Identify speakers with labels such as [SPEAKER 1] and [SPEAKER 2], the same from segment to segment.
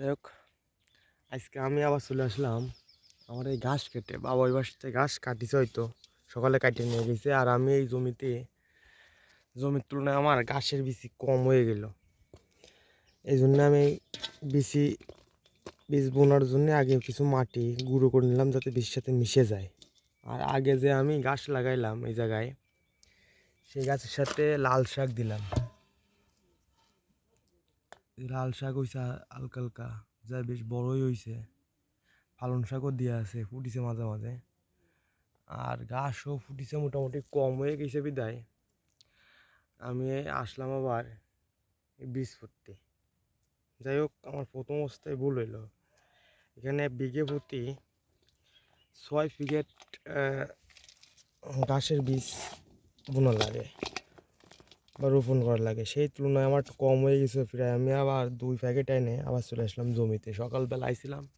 [SPEAKER 1] যাই হোক আজকে আমি আবার চলে আসলাম আমার এই ঘাস কেটে। বাবা ওই বাসতে ঘাস কাটিছে হয়তো, সকালে কাটিয়ে নিয়ে গেছে আর আমি এই জমিতে, জমির তুলনায় আমার ঘাসের বেশি কম হয়ে গেল। এই জন্য আমি বেশি বীজ বোনার জন্য আগে কিছু মাটি গুঁড়ো করে নিলাম যাতে বীজের সাথে মিশে যায়। আর আগে যে আমি গাছ লাগাইলাম এই জায়গায়, সেই গাছের সাথে লাল শাক দিলাম। লাল শাক হয়েছে হালকা হালকা যা বেশ বড়ই হয়েছে পালন শাকও দেওয়া আছে, ফুটিছে মাঝে মাঝে। আর ঘাসও ফুটিছে মোটামুটি কম হয়ে গেছে বিদায়। আমি আসলাম আবার বীজ ফুটতে। যাই হোক, আমার প্রথম অবস্থায় ভুল হইল। এখানে বিঘে প্রতি ছয় প্যাকেট ঘাসের বীজ বোনা লাগে। বা রোপণ করা লাগে। সেই তুলনায় আমার একটু কম হয়ে গেছে প্রায়। আমি আবার দুই প্যাকেট এনে আবার চলে আসলাম জমিতে। সকালবেলা আইছিলাম।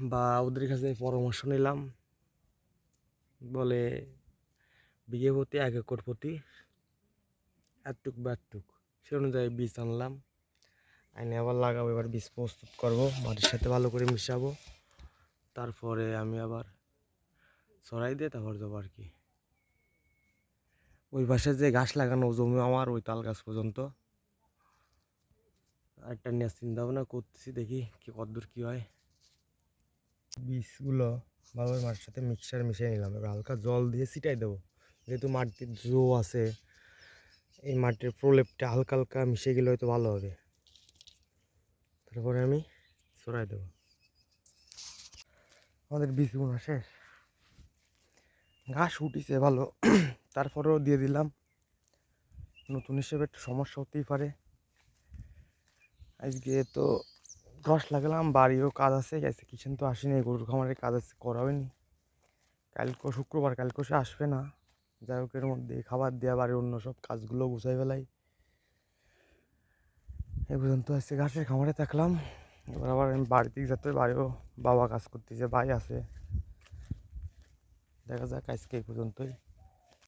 [SPEAKER 1] বা ওদের কাছে পরামর্শ নিলাম। বলে, বিঘে প্রতি এক একর প্রতি এতটুক বা এতটুক। সে অনুযায়ী বীজ আনলাম। আইনে আবার লাগাবো, এবার বীজ প্রস্তুত করব, মাটির সাথে ভালো করে মিশাবো। তারপরে আমি আবার ছড়াই দিয়ে তারপর যাব আর কি। ওই পাশে যে গাছ লাগানো জমি আমার, ওই তাল গাছ পর্যন্ত। একটা নিয়ে চিন্তা ভাবনা করতেছি, দেখি কি কতদূর কি হয়। বীজগুলো ভালোভাবে মাটির সাথে মিক্সার মিশিয়ে নিলাম। এবার হালকা জল দিয়ে ছিটাই দেবো। যেহেতু মাটির জো আছে, এই মাটির প্রলেপটা হালকা হালকা মিশে গেলে হয়তো ভালো হবে। তারপরে আমি ছড়াই দেবো। আমাদের বীজ শেষ। ঘাস উঠিছে, ভালো। তারপরেও দিয়ে দিলাম। নতুন হিসেবে একটু সমস্যা হতেই পারে। আজকে তো দশ লাগালাম বাড়িও কাজ আছে, গেছে কিচেন তো আসেনি, গরুর খামারের কাজ আছে, করা হয়নি। কালকে শুক্রবার, কালকে সে আসবে না। যাই হোক, এর মধ্যে খাবার দেওয়া বাড়ির অন্য সব কাজগুলো গুছাই ফেলাই। এ পর্যন্ত আজকে ঘাসের খামারে থাকলাম। এবার আবার আমি বাড়িতে যেতে বাড়িও বাবা কাজ করতেছে, ভাই আছে। দেখা যাক আজকে এই পর্যন্তই।